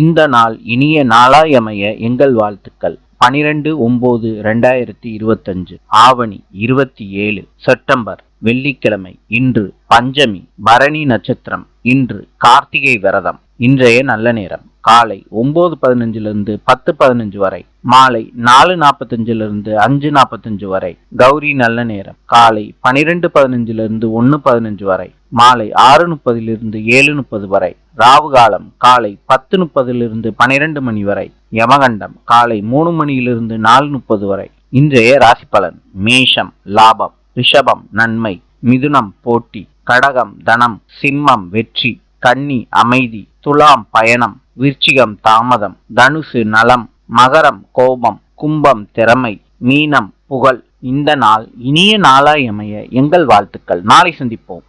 இந்த நாள் இனிய நாளாயமைய எங்கள் வாழ்த்துக்கள். பனிரெண்டு ஒம்பது ரெண்டாயிரத்தி இருபத்தஞ்சு ஆவணி இருபத்தி ஏழு செப்டம்பர் வெள்ளிக்கிழமை இன்று பஞ்சமி பரணி நட்சத்திரம் இன்று கார்த்திகை விரதம். இன்றைய நல்ல நேரம். காலை ஒம்பது பதினஞ்சிலிருந்து பத்து பதினஞ்சு வரை. மாலை நாலு நாற்பத்தஞ்சிலிருந்து அஞ்சு நாற்பத்தஞ்சு வரை. கௌரி நல்ல நேரம். காலை பனிரெண்டு பதினஞ்சிலிருந்து ஒன்று பதினஞ்சு வரை. மாலை ஆறு முப்பதிலிருந்து ஏழு முப்பது வரை. ராவு காலம் காலை பத்து முப்பதிலிருந்து பனிரெண்டு மணி வரை. யமகண்டம் காலை மூணு மணியிலிருந்து நாலு முப்பது வரை. இன்றைய ராசி பலன். மேஷம் லாபம் ரிஷபம் நன்மை மிதுனம் போட்டி கடகம் தனம் சிம்மம் வெற்றி. கன்னி அமைதி துலாம் பயணம் விருச்சிகம் தாமதம் தனுசு நலம் மகரம் கோபம் கும்பம் திறமை மீனம் புகழ். இந்த நாள் இனிய நாளாய் அமைய எங்கள் வாழ்த்துக்கள். நாளை சந்திப்போம்.